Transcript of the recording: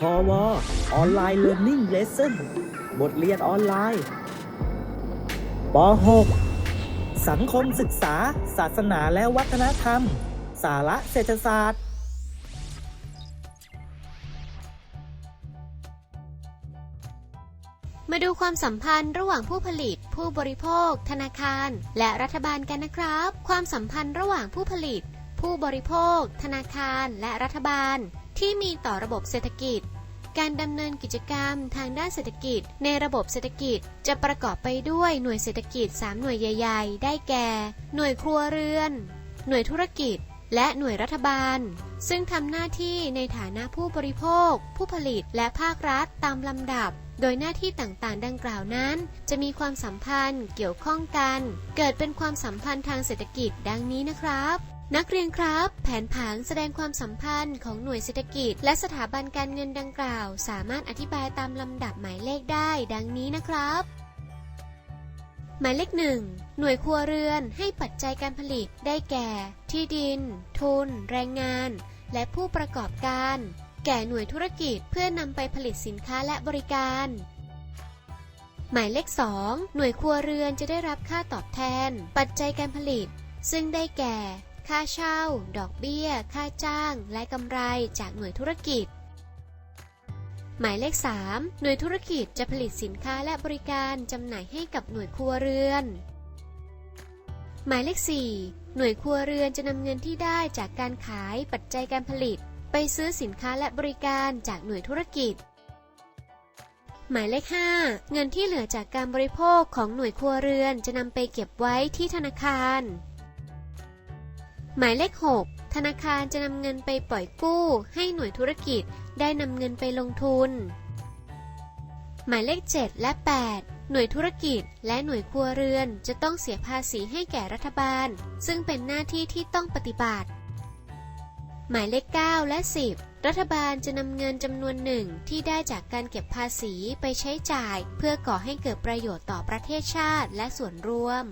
พอวออนไลน์เรียน i ิ g เลส s o n บทเรียนออนไลน์ป .6 สังคมศึกษา ศาสนาและวัฒนธรรม สาระเศรษฐศาสตร์ มาดูความสัมพันธ์ระหว่างผู้ผลิต ผู้บริโภค ธนาคาร และรัฐบาลกันนะครับ ความสัมพันธ์ระหว่างผู้ผลิต ผู้บริโภค ธนาคาร และรัฐบาล ที่มีต่อระบบเศรษฐกิจ การดำเนินกิจกรรมทางด้านเศรษฐกิจ ในระบบเศรษฐกิจจะประกอบไปด้วยหน่วยเศรษฐกิจ 3 หน่วยใหญ่ ๆ ได้แก่ หน่วยครัวเรือน หน่วยธุรกิจ และหน่วยรัฐบาล ซึ่งทำหน้าที่ในฐานะผู้บริโภค ผู้ผลิตและภาครัฐตามลำดับโดยหน้าที่ต่างๆ ดังกล่าวนั้น จะมีความสัมพันธ์เกี่ยวข้องกัน เกิดเป็นความสัมพันธ์ทางเศรษฐกิจดังนี้นะครับ นักเรียนครับ แผนผังแสดงความสัมพันธ์ของหน่วยเศรษฐกิจ และสถาบันการเงินดังกล่าว สามารถอธิบายตามลำดับหมายเลขได้ดังนี้นะครับ หมายเลขหนึ่งหน่วยครัวเรือนให้ปัจจัยการผลิตได้แก่ ที่ดิน ทุน แรงงาน และผู้ประกอบการ แก่หน่วยธุรกิจเพื่อนำไปผลิตสินค้าและบริการ หมายเลข 2 หน่วยครัวเรือนจะได้รับค่าตอบแทน ปัจจัยการผลิต ซึ่งได้แก่ ค่าเช่า ดอกเบี้ย ค่าจ้าง และกำไรจากหน่วยธุรกิจ หมายเลข 3 หน่วยธุรกิจจะผลิตสินค้าและบริการจำหน่ายให้กับหน่วยครัวเรือน หมายเลข 4 หน่วยครัวเรือนจะนำเงินที่ได้จากการขายปัจจัยการผลิต ไปซื้อสินค้าและบริการจากหน่วยธุรกิจหมายเลข 5 เงินที่เหลือจากการบริโภคของหน่วยครัวเรือนจะนำไปเก็บไว้ที่ธนาคาร หมายเลข 6 ธนาคารจะนำเงินไปปล่อยกู้ ให้หน่วยธุรกิจได้นำเงินไปลงทุน หมายเลข 7 และ 8 หน่วยธุรกิจและหน่วยครัวเรือนจะต้องเสียภาษีให้แก่รัฐบาล ซึ่งเป็นหน้าที่ที่ต้องปฏิบัติ หมายเลข 9 และ 10 รัฐบาลจะนำเงินจำนวนหนึ่งที่ได้จากการเก็บภาษีไปใช้จ่าย เพื่อก่อให้เกิดประโยชน์ต่อประเทศชาติและส่วนรวม